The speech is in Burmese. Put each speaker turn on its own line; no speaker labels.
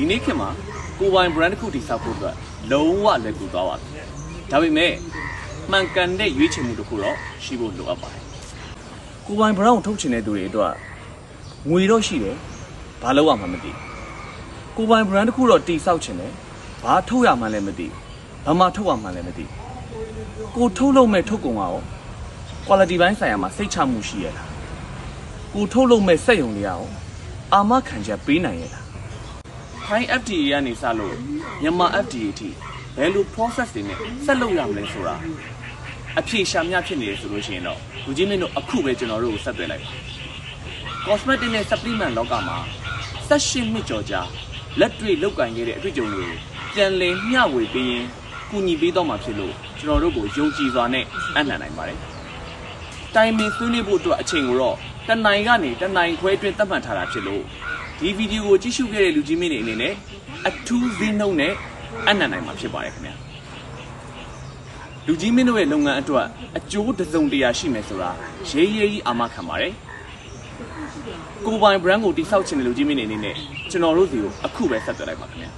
ဒီနေ့ခေတ်မှာကိုယ်ပိုင် brand တစ်ခုတည်ဆောက်ဖို့အတွက်လုံးဝလက်ကူသွားပါပြီဒါပေမဲ့မှန်ကန်တဲ့ရွေးချယ်မှုတစ်ခုတော့ရှိဖို့လိုအပ်ပါတယ်ကိုယ်ပိုင် brand ကိုထုတ်ချင်တဲ့သူတွေအတွက်ငွေတော့ရှိတယ်ဘာလို့ရမှမသိကိုယ်ပိုင် brand တစ်ခုတော့တည်ဆောက်ချင်တယ်ဘာထုတ်ရမှန်းလည်းမသိဘာမှထုတ်ရမှန်းလည်းမသိကိုထုတ်လို့မဲ့ထုတ်ကုန်ကရော quality ဘိုင်းဆိုင်ရာမှာစိတ်ချမှုရှိရလားကိုထုတ်လို့မဲ့စက်ရုံတွေကရောအာမခံချက်ပေးနိုင်ရလား High FDA ကနေစလို့မြန်မာ FDA အထိဘယ်လို process တွေနဲ့ဆက်လုပ်ရမလဲဆိုတာအဖြေရှာမြဖြစ်နေတယ်ဆိုလို့ရှိရင်တော့လူကြီးမင်းတို့အခုပဲကျွန်တော်တို့ကိုဆက်သွယ်လိုက်ပါ cosmetic နဲ့ supplement လောကမှာ18နှစ်ကျော်ကြာလက်တွေ့လောက်ကင်ခဲ့တဲ့အတွေ့အကြုံတွေကိုပြန်လည်မျှဝေပေးရင်ကူညီပေးတော့မှာဖြစ်လို့ကျွန်တော်တို့ကိုယုံကြည်စွာနဲ့အနှံ့နိုင်ပါတယ်တိုင်ပင်ဆွေးနွေးဖို့အတွက်အချိန်ကိုတော့တနင်္ဂနွေကနေတနင်္ဂနွေခွဲအတွင်းသတ်မှတ်ထားတာဖြစ်လို့ ဒီဗီဒီယိုကိုကြည့်ရှုခဲ့တဲ့လူကြီးမင်းတွေအနေနဲ့အထူးဈေးနှုန်းနဲ့အနှံ့နိုင်မှာဖြစ်ပါတယ်ခင်ဗျာလူကြီးမင်းတို့ရဲ့လုပ်ငန်းအတွက်အကျိုးတစ်စုံတရာရှိမယ်ဆိုတာရေးရေးကြီးအာမခံပါတယ်ကိုယ်ပိုင် brand ကိုတိစောက်ချင်တဲ့လူကြီးမင်းတွေအနေနဲ့ကျွန်တော်တို့စီကိုအခုပဲဆက်သွယ်လိုက်ပါခင်ဗျာ